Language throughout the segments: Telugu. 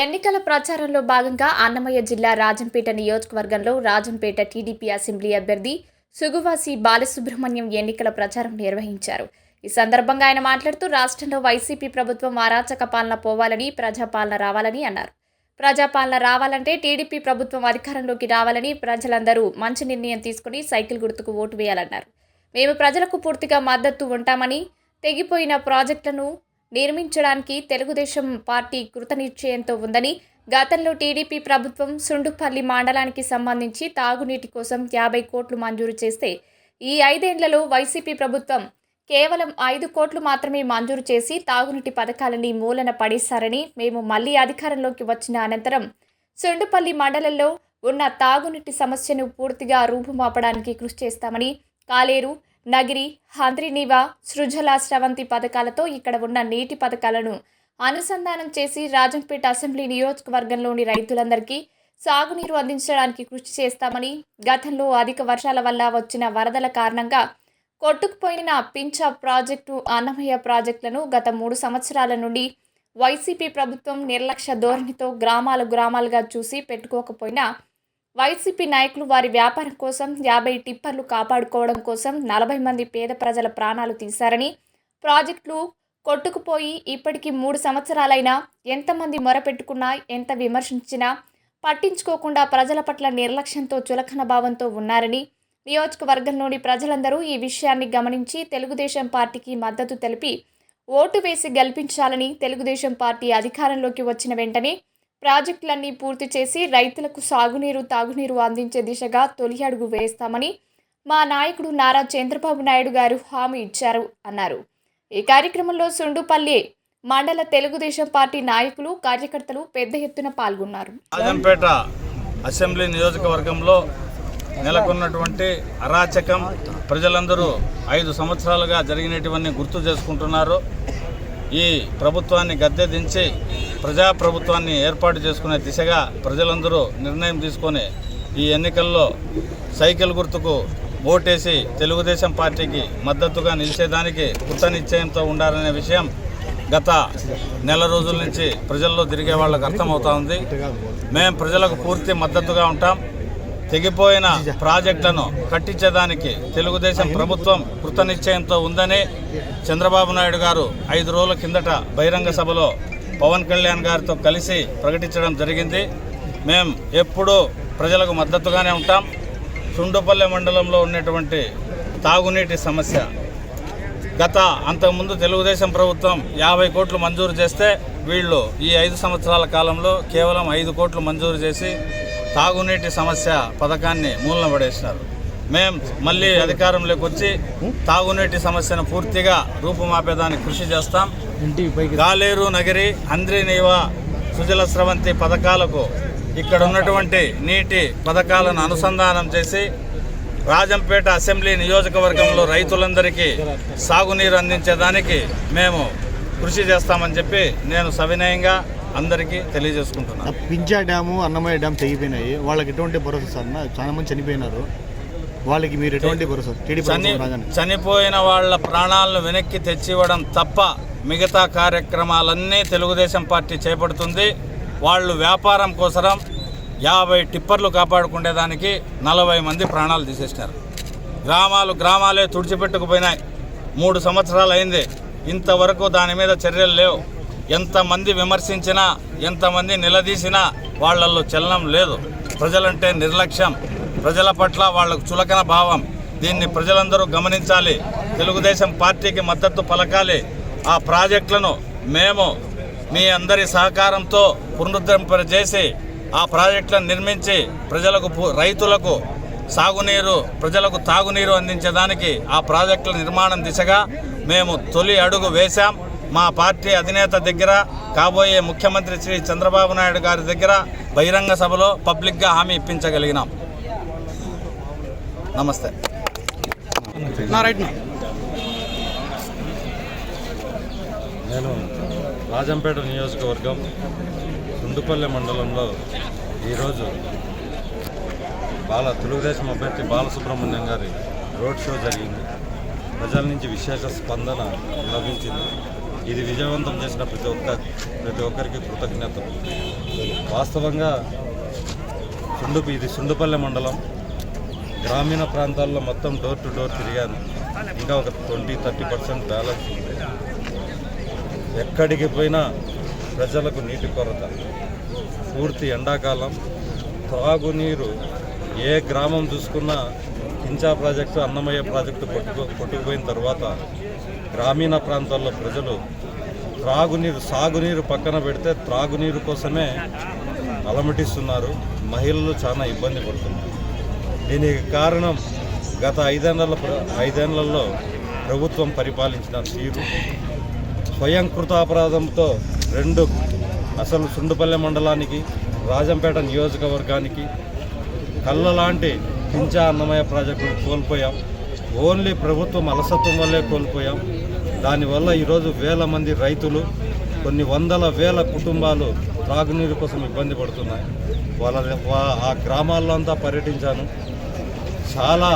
ఎన్నికల ప్రచారంలో భాగంగా అన్నమయ్య జిల్లా రాజంపేట నియోజకవర్గంలో రాజంపేట టీడీపీ అసెంబ్లీ అభ్యర్థి సుగువాసి బాలసుబ్రహ్మణ్యం ఎన్నికల ప్రచారం నిర్వహించారు. ఈ సందర్భంగా ఆయన మాట్లాడుతూ రాష్ట్రంలో వైసీపీ ప్రభుత్వం అరాచక పాలన పోవాలని ప్రజాపాలన రావాలని అన్నారు. ప్రజాపాలన రావాలంటే టీడీపీ ప్రభుత్వం అధికారంలోకి రావాలని ప్రజలందరూ మంచి నిర్ణయం తీసుకుని సైకిల్ గుర్తుకు ఓటు వేయాలన్నారు. మేము ప్రజలకు పూర్తిగా మద్దతు ఉంటామని తెగిపోయిన ప్రాజెక్టులను నిర్మించడానికి తెలుగుదేశం పార్టీ కృతనిశ్చయంతో ఉందని గతంలో టీడీపీ ప్రభుత్వం సుండుపల్లి మండలానికి సంబంధించి తాగునీటి కోసం యాభై కోట్లు మంజూరు చేస్తే ఈ ఐదేండ్లలో వైసీపీ ప్రభుత్వం కేవలం ఐదు కోట్లు మాత్రమే మంజూరు చేసి తాగునీటి పథకాలని మూలన పడేశారని మేము మళ్ళీ అధికారంలోకి వచ్చిన అనంతరం సుండుపల్లి మండలంలో ఉన్న తాగునీటి సమస్యను పూర్తిగా రూపుమాపడానికి కృషి చేస్తామని కాలేరు నగిరి హంద్రినివా సృజల స్రవంతి పథకాలతో ఇక్కడ ఉన్న నీటి పథకాలను అనుసంధానం చేసి రాజంపేట అసెంబ్లీ నియోజకవర్గంలోని రైతులందరికీ సాగునీరు అందించడానికి కృషి చేస్తామని గతంలో అధిక వర్షాల వల్ల వచ్చిన వరదల కారణంగా కొట్టుకుపోయిన పించ ప్రాజెక్టు అన్నమయ్య ప్రాజెక్టులను గత మూడు సంవత్సరాల నుండి వైసీపీ ప్రభుత్వం నిర్లక్ష్య ధోరణితో గ్రామాలు గ్రామాలుగా చూసి పెట్టుకోకపోయినా వైసీపీ నాయకులు వారి వ్యాపారం కోసం యాభై టిప్పర్లు కాపాడుకోవడం కోసం నలభై మంది పేద ప్రజల ప్రాణాలు తీశారని ప్రాజెక్టులు కొట్టుకుపోయి ఇప్పటికీ మూడు సంవత్సరాలైనా ఎంతమంది మొరపెట్టుకున్నా ఎంత విమర్శించినా పట్టించుకోకుండా ప్రజల పట్ల నిర్లక్ష్యంతో చులకన భావంతో ఉన్నారని నియోజకవర్గంలోని ప్రజలందరూ ఈ విషయాన్ని గమనించి తెలుగుదేశం పార్టీకి మద్దతు తెలిపి ఓటు వేసి గెలిపించాలని తెలుగుదేశం పార్టీ అధికారంలోకి వచ్చిన వెంటనే ప్రాజెక్టులన్నీ పూర్తి చేసి రైతులకు సాగునీరు తాగునీరు అందించే దిశగా తొలి అడుగు వేస్తామని మా నాయకుడు నారా చంద్రబాబు నాయుడు గారు హామీ ఇచ్చారు అన్నారు. ఈ కార్యక్రమంలో సుండుపల్లి మండల తెలుగుదేశం పార్టీ నాయకులు కార్యకర్తలు పెద్ద ఎత్తున పాల్గొన్నారు. రాజంపేట అసెంబ్లీ నియోజకవర్గంలో నెలకొన్నటువంటి అరాచకం ప్రజలందరూ ఐదు సంవత్సరాలుగా జరిగినటువన్నీ గుర్తు చేసుకుంటున్నారు. ఈ ప్రభుత్వాన్ని గద్దె దించి ప్రజాప్రభుత్వాన్ని ఏర్పాటు చేసుకునే దిశగా ప్రజలందరూ నిర్ణయం తీసుకొని ఈ ఎన్నికల్లో సైకిల్ గుర్తుకు ఓటేసి తెలుగుదేశం పార్టీకి మద్దతుగా నిలిచేదానికి కృత నిశ్చయంతో ఉండాలనే విషయం గత నెల రోజుల నుంచి ప్రజల్లో తిరిగే వాళ్ళకు అర్థమవుతా ఉంది. మేము ప్రజలకు పూర్తి మద్దతుగా ఉంటాం. తెగిపోయిన ప్రాజెక్టులను కట్టించేదానికి తెలుగుదేశం ప్రభుత్వం కృతనిశ్చయంతో ఉందని చంద్రబాబు నాయుడు గారు ఐదు రోజుల కిందట బహిరంగ సభలో పవన్ కళ్యాణ్ గారితో కలిసి ప్రకటించడం జరిగింది. మేము ఎప్పుడూ ప్రజలకు మద్దతుగానే ఉంటాం. చుండుపల్లె మండలంలో ఉన్నటువంటి తాగునీటి సమస్య. గత అంతకుముందు తెలుగుదేశం ప్రభుత్వం యాభై కోట్లు మంజూరు చేస్తే వీళ్ళు ఈ ఐదు సంవత్సరాల కాలంలో కేవలం ఐదు కోట్లు మంజూరు చేసి తాగునీటి సమస్య పథకాన్ని మూలన పడేసినారు. మేం మళ్ళీ అధికారంలోకి వచ్చి తాగునీటి సమస్యను పూర్తిగా రూపుమాపేదానికి కృషి చేస్తాం. గాలేరు నగరి అంద్రినీవా సుజల స్రవంతి పథకాలకు ఇక్కడ ఉన్నటువంటి నీటి పథకాలను అనుసంధానం చేసి రాజంపేట అసెంబ్లీ నియోజకవర్గంలో రైతులందరికీ సాగునీరు అందించేదానికి మేము కృషి చేస్తామని చెప్పి నేను సవినయంగా అందరికీ తెలియజేసుకుంటున్నాను పింజా డ్యాము అన్నమయ్య డ్యామ్ తెగిపోయినాయి. వాళ్ళకి ఎటువంటి భరోసా సార్? అన్న? చాలా మంది చనిపోయినారు. వాళ్ళకి మీరు ఎటువంటి భరోసా? చనిపోయిన వాళ్ళ ప్రాణాలను వెనక్కి తెచ్చివ్వడం తప్ప మిగతా కార్యక్రమాలన్నీ తెలుగుదేశం పార్టీ చేపడుతుంది. వాళ్ళు వ్యాపారం కోసరం యాభై టిప్పర్లు కాపాడుకునేదానికి నలభై మంది ప్రాణాలు తీసేసినారు. గ్రామాలు గ్రామాలే తుడిచిపెట్టుకుపోయినాయి. మూడు సంవత్సరాలు అయింది. ఇంతవరకు దాని మీద చర్యలు లేవు. ఎంతమంది విమర్శించినా ఎంతమంది నిలదీసినా వాళ్ళల్లో చలనం లేదు. ప్రజలంటే నిర్లక్ష్యం. ప్రజల పట్ల వాళ్ళకు చులకన భావం. దీన్ని ప్రజలందరూ గమనించాలి. తెలుగుదేశం పార్టీకి మద్దతు పలకాలి. ఆ ప్రాజెక్టులను మేము మీ అందరి సహకారంతో పునరుద్ధరింపజేసి ఆ ప్రాజెక్టులను నిర్మించి ప్రజలకు రైతులకు సాగునీరు ప్రజలకు తాగునీరు అందించడానికి ఆ ప్రాజెక్టుల నిర్మాణం దిశగా మేము తొలి అడుగు వేశాం. మా పార్టీ అధినేత దగ్గర కాబోయే ముఖ్యమంత్రి శ్రీ చంద్రబాబు నాయుడు గారి దగ్గర బహిరంగ సభలో పబ్లిక్గా హామీ ఇప్పించగలిగినాం. నమస్తే. నేను రాజంపేట నియోజకవర్గం తుండుపల్లె మండలంలో ఈరోజు బాల తెలుగుదేశం అభ్యర్థి బాలసుబ్రహ్మణ్యం గారి రోడ్ షో జరిగింది. ప్రజల నుంచి విశేష స్పందన లభించింది. ఇది విజయవంతం చేసిన ప్రతి ఒక్క ప్రతి ఒక్కరికి కృతజ్ఞతలు. వాస్తవంగా సుండు ఇది సుండుపల్లె మండలం. గ్రామీణ ప్రాంతాల్లో మొత్తం డోర్ టు డోర్ తిరిగాను. ఇంకా ఒక ట్వంటీ థర్టీ పర్సెంట్ బ్యాలెన్స్ ఉంది. ఎక్కడికి పోయినా ప్రజలకు నీటి కొరత. పూర్తి ఎండాకాలం. త్రాగునీరు ఏ గ్రామం చూసుకున్నా కించా ప్రాజెక్టు అన్నమయ్య ప్రాజెక్టు కొట్టుకు కొట్టుకుపోయిన తర్వాత గ్రామీణ ప్రాంతాల్లో ప్రజలు త్రాగునీరు సాగునీరు పక్కన పెడితే త్రాగునీరు కోసమే అలమటిస్తున్నారు. మహిళలు చాలా ఇబ్బంది పడుతున్నారు. దీనికి కారణం గత ఐదేళ్ళ ఐదేళ్ళలో ప్రభుత్వం పరిపాలించిన తీరు. స్వయంకృత అపరాధంతో రెండు అసలు సుండుపల్లె మండలానికి రాజంపేట నియోజకవర్గానికి కళ్ళ లాంటి పింఛా అన్నమయ ప్రాజెక్టును కోల్పోయాం. ఓన్లీ ప్రభుత్వం అలసత్వం వల్లే కోల్పోయాం. దానివల్ల ఈరోజు వేల మంది రైతులు కొన్ని వందల వేల కుటుంబాలు త్రాగునీరు కోసం ఇబ్బంది పడుతున్నాయి. వాళ్ళ ఆ గ్రామాల్లో అంతా పర్యటించాను. చాలా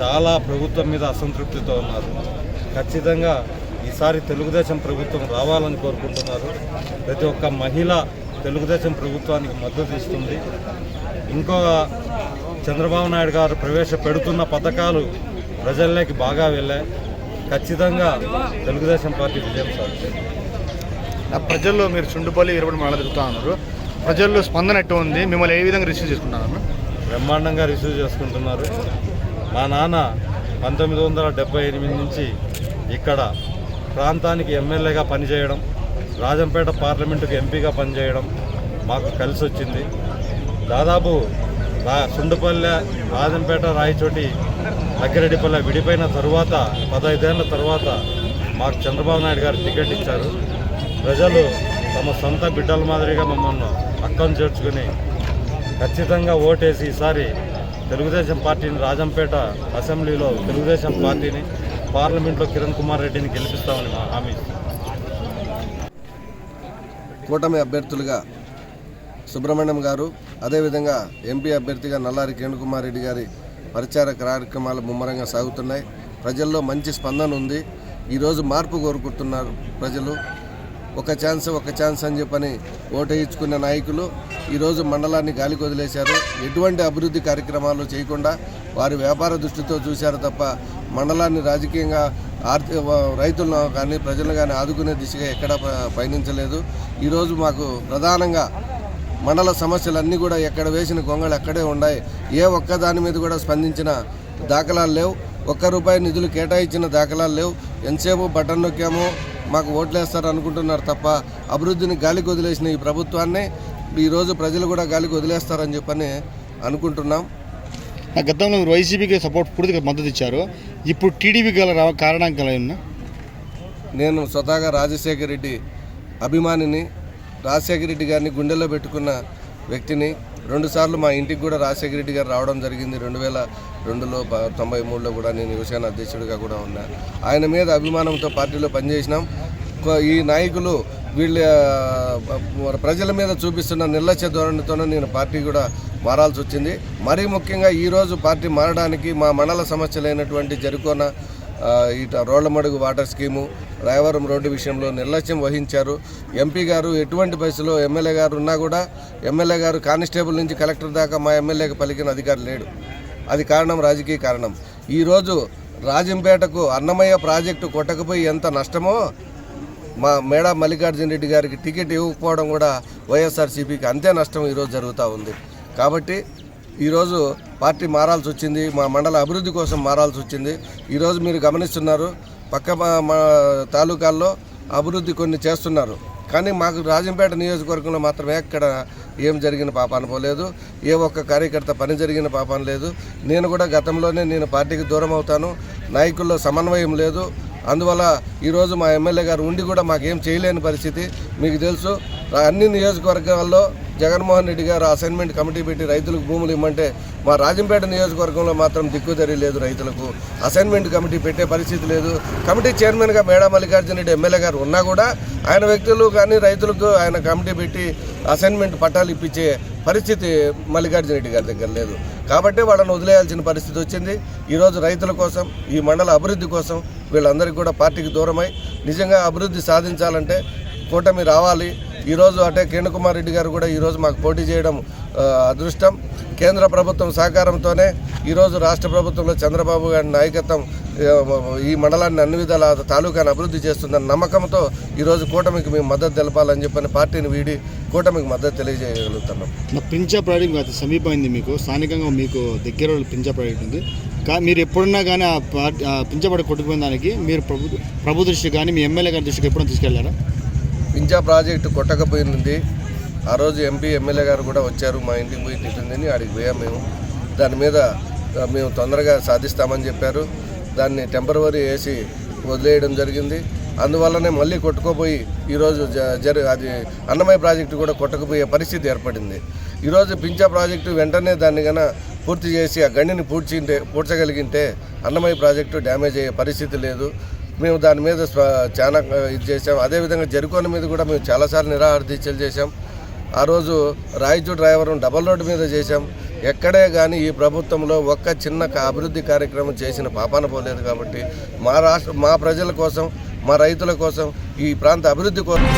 చాలా ప్రభుత్వం మీద అసంతృప్తితో ఉన్నారు. ఖచ్చితంగా ఈసారి తెలుగుదేశం ప్రభుత్వం రావాలని కోరుకుంటున్నారు. ప్రతి ఒక్క మహిళ తెలుగుదేశం ప్రభుత్వానికి మద్దతు ఇస్తుంది. ఇంకో చంద్రబాబు నాయుడు గారు ప్రవేశపెడుతున్న పథకాలు ప్రజల్లోకి బాగా వెళ్ళాయి ఖచ్చితంగా తెలుగుదేశం పార్టీ విజయం సాధించింది ఆ ప్రజల్లో మీరు చుండుపల్లి ఇరవై తిరుగుతా ఉన్నారు. ప్రజల్లో స్పందన ఎట్టు ఉంది? మిమ్మల్ని ఏ విధంగా రిసీవ్ చేసుకుంటున్నారు? బ్రహ్మాండంగా రిసీవ్ చేసుకుంటున్నారు. మా నాన్న పంతొమ్మిది వందల డెబ్బై ఎనిమిది నుంచి ఇక్కడ ప్రాంతానికి ఎమ్మెల్యేగా పనిచేయడం రాజంపేట పార్లమెంటుకు ఎంపీగా పనిచేయడం మాకు కలిసి వచ్చింది. దాదాపు రా సుండుపల్లె రాజంపేట రాయచోటి లక్కిరెడ్డిపల్లె విడిపోయిన తరువాత పదహైదేళ్ళ తర్వాత మాకు చంద్రబాబు నాయుడు గారు టికెట్ ఇచ్చారు. ప్రజలు తమ సొంత బిడ్డల మాదిరిగా మమ్మల్ని అక్కం చేర్చుకుని ఖచ్చితంగా ఓటేసి ఈసారి తెలుగుదేశం పార్టీని రాజంపేట అసెంబ్లీలో తెలుగుదేశం పార్టీని పార్లమెంట్లో కిరణ్ కుమార్ రెడ్డిని గెలిపిస్తామని మా హామీ. కూటమి అభ్యర్థులుగా సుబ్రహ్మణ్యం గారు అదేవిధంగా ఎంపీ అభ్యర్థిగా నల్లారి కిరణ్ కుమార్ రెడ్డి గారి ప్రచార కార్యక్రమాలు ముమ్మరంగా సాగుతున్నాయి. ప్రజల్లో మంచి స్పందన ఉంది. ఈరోజు మార్పు కోరుకుంటున్నారు ప్రజలు. ఒక ఛాన్స్ ఒక ఛాన్స్ అని చెప్పని ఓటేయించుకున్న నాయకులు ఈరోజు మండలాన్ని గాలికి వదిలేశారు. ఎటువంటి అభివృద్ధి కార్యక్రమాలు చేయకుండా వారి వ్యాపార దృష్టితో చూశారు తప్ప మండలాన్ని రాజకీయంగా ఆర్థిక రైతులను కానీ ప్రజలను కానీ ఆదుకునే దిశగా ఎక్కడా పయనించలేదు. ఈరోజు మాకు ప్రధానంగా మండల సమస్యలన్నీ కూడా ఎక్కడ వేసిన గొంగళి అక్కడే ఉన్నాయి ఏ ఒక్క దాని మీద కూడా స్పందించిన దాఖలాలు లేవు. ఒక్క రూపాయి నిధులు కేటాయించిన దాఖలాలు లేవు. ఎంతసేపు బటన్ నొక్కామో మాకు ఓట్లేస్తారు అనుకుంటున్నారు తప్ప అభివృద్ధిని గాలికి వదిలేసిన ఈ ప్రభుత్వాన్ని ఈరోజు ప్రజలు కూడా గాలికి వదిలేస్తారని చెప్పని అనుకుంటున్నాం. ఆ గతంలో మీరు వైసీపీకి సపోర్ట్ పూర్తిగా మద్దతు ఇచ్చారు. ఇప్పుడు టీడీపీ గల కారణం గల నేను స్వతహాగా రాజశేఖర రెడ్డి అభిమానిని రాజశేఖర రెడ్డి గారిని గుండెల్లో పెట్టుకున్న వ్యక్తిని రెండుసార్లు మా ఇంటికి కూడా రాజశేఖర రెడ్డి గారు రావడం జరిగింది. రెండు వేల రెండులో తొంభై మూడులో కూడా నేను యువసేన అధ్యక్షుడిగా కూడా ఉన్నా. ఆయన మీద అభిమానంతో పార్టీలో పనిచేసినాం. ఈ నాయకులు వీళ్ళ ప్రజల మీద చూపిస్తున్న నిర్లక్ష్య ధోరణితోనే నేను పార్టీ కూడా మారాల్సి వచ్చింది. మరీ ముఖ్యంగా ఈరోజు పార్టీ మారడానికి మా మండల సమస్యలైనటువంటి జరుకోన ఇటు ఇట Rollamadugu water scheme Rayavaram road విషయంలో నిర్లక్ష్యం వహించారు. ఎంపీ గారు ఎటువంటి బస్సులో ఎమ్మెల్యే గారు ఉన్నా కూడా ఎమ్మెల్యే గారు కానిస్టేబుల్ నుంచి కలెక్టర్ దాకా మా ఎమ్మెల్యేకి పలికిన అధికారి లేడు. అది కారణం రాజకీయ కారణం. ఈరోజు రాజంపేటకు అన్నమయ్య ప్రాజెక్టు కొట్టకపోయి ఎంత నష్టమో మా మేడా మల్లికార్జున రెడ్డి గారికి టికెట్ ఇవ్వకపోవడం కూడా వైఎస్ఆర్సీపీకి అంతే నష్టం ఈరోజు జరుగుతూ ఉంది. కాబట్టి ఈరోజు పార్టీ మారాల్సి వచ్చింది మా మండల అభివృద్ధి కోసం మారాల్సి వచ్చింది. ఈరోజు మీరు గమనిస్తున్నారు పక్క మా- మా తాలూకాల్లో అభివృద్ధి కొన్ని చేస్తున్నారు. కానీ మాకు రాజంపేట నియోజకవర్గంలో మాత్రమే ఎక్కడ ఏం జరిగిన పాపాన పోలేదు. ఏ ఒక్క కార్యకర్త పని జరిగిన పాపాన లేదు. నేను కూడా గతంలోనే నేను పార్టీకి దూరం అవుతాను. నాయకుల్లో సమన్వయం లేదు. అందువల్ల ఈరోజు మా ఎమ్మెల్యే గారు ఉండి కూడా మాకేం చేయలేని పరిస్థితి. మీకు తెలుసు అన్ని నియోజకవర్గాల్లో జగన్మోహన్ రెడ్డి గారు అసైన్మెంట్ కమిటీ పెట్టి రైతులకు భూములు ఇమ్మంటే మా రాజంపేట నియోజకవర్గంలో మాత్రం దిక్కుదరి లేదు రైతులకు. అసైన్మెంట్ కమిటీ పెట్టే పరిస్థితి లేదు. కమిటీ చైర్మన్గా మేడా మల్లికార్జున రెడ్డి ఎమ్మెల్యే గారు ఉన్నా కూడా ఆయన వ్యక్తులు కానీ రైతులకు ఆయన కమిటీ పెట్టి అసైన్మెంట్ పట్టాలు ఇప్పించే పరిస్థితి మల్లికార్జున రెడ్డి గారి దగ్గర లేదు. కాబట్టి వాళ్ళని వదిలేయాల్సిన పరిస్థితి వచ్చింది. ఈరోజు రైతుల కోసం ఈ మండల అభివృద్ధి కోసం వీళ్ళందరికీ కూడా పార్టీకి దూరమై నిజంగా అభివృద్ధి సాధించాలంటే కూటమి రావాలి. ఈరోజు అటే కిరణ్ కుమార్ రెడ్డి గారు కూడా ఈరోజు మాకు పోటీ చేయడం అదృష్టం. కేంద్ర ప్రభుత్వం సహకారంతోనే ఈరోజు రాష్ట్ర ప్రభుత్వంలో చంద్రబాబు గారి నాయకత్వం ఈ మండలాన్ని అన్ని విధాల తాలూకాను అభివృద్ధి చేస్తుందన్న నమ్మకంతో ఈరోజు కూటమికి మేము మద్దతు తెలపాలని చెప్పని పార్టీని వీడి కూటమికి మద్దతు తెలియజేయగలుగుతున్నాం. పింఛా ప్రాజెక్ట్ సమీపమైంది మీకు స్థానికంగా మీకు దగ్గర పింఛా ప్రాజెక్ట్ ఉంది. మీరు ఎప్పుడున్నా కానీ ఆ పార్టీ ఆ పింఛా కొట్టుకుపోయిన దానికి మీరు ప్రభు ప్రభు దృష్టి కానీ మీ ఎమ్మెల్యే గారి దృష్టికి ఎప్పుడైనా తీసుకెళ్ళారా? పింజా ప్రాజెక్టు కొట్టకపోయింది. ఆ రోజు ఎంపీ ఎమ్మెల్యే గారు కూడా వచ్చారు మా ఇంటికి పోయి తిట్టిందని ఆడికి పోయాం మేము. దాని మీద మేము తొందరగా సాధిస్తామని చెప్పారు. దాన్ని టెంపరవరీ వేసి వదిలేయడం జరిగింది. అందువల్లనే మళ్ళీ కొట్టుకోపోయి ఈరోజు జ- జరి అది అన్నమయ్య ప్రాజెక్టు కూడా కొట్టకపోయే పరిస్థితి ఏర్పడింది. ఈరోజు పించా ప్రాజెక్టు వెంటనే దాన్ని గన పూర్తి చేసి ఆ గండిని పూడ్చింటే పూడ్చగలిగింటే అన్నమయ్య ప్రాజెక్టు డ్యామేజ్ అయ్యే పరిస్థితి లేదు. మేము దాని మీద చాలా ఇది చేసాం అదేవిధంగా జరుకోన మీద కూడా మేము చాలాసార్లు నిరాహార దీక్షలు చేశాం. ఆ రోజు రాయచూ డ్రైవర్ డబల్ రోడ్డు మీద చేశాం. ఎక్కడే కానీ ఈ ప్రభుత్వంలో ఒక్క చిన్న అభివృద్ధి కార్యక్రమం చేసిన పాపాన పోలేదు కాబట్టి మా రాష్ట్ర మా ప్రజల కోసం మా రైతుల కోసం ఈ ప్రాంత అభివృద్ధి కోసం